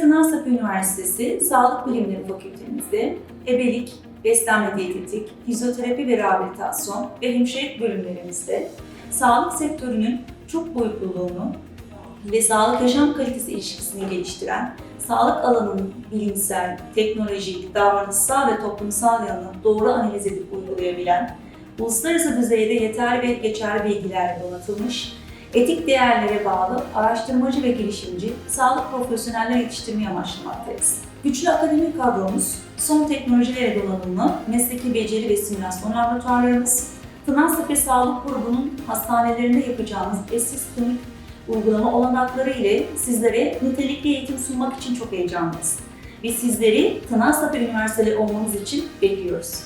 Tınaztepe Üniversitesi Sağlık Bilimleri Fakültemizde ebelik, beslenme diyetetik, fizyoterapi ve rehabilitasyon ve hemşirelik bölümlerimizde sağlık sektörünün çok boyutluluğunu ve sağlık yaşam kalitesi ilişkisini geliştiren, sağlık alanının bilimsel, teknolojik, davranışsal ve toplumsal yanını doğru analiz edip uygulayabilen, uluslararası düzeyde yeterli ve geçerli bilgilerle donatılmış, etik değerlere bağlı araştırmacı ve girişimci sağlık profesyoneller yetiştirmeyi amaçlamaktayız. Güçlü akademik kadromuz, son teknolojilere donanımlı mesleki beceri ve simülasyon laboratuvarlarımız, Tınaztepe Sağlık Grubu'nun hastanelerinde yapacağımız eşsiz klinik uygulama olanakları ile sizlere nitelikli eğitim sunmak için çok heyecanlıyız. Ve sizleri Tınaztepe Üniversiteli olmanız için bekliyoruz.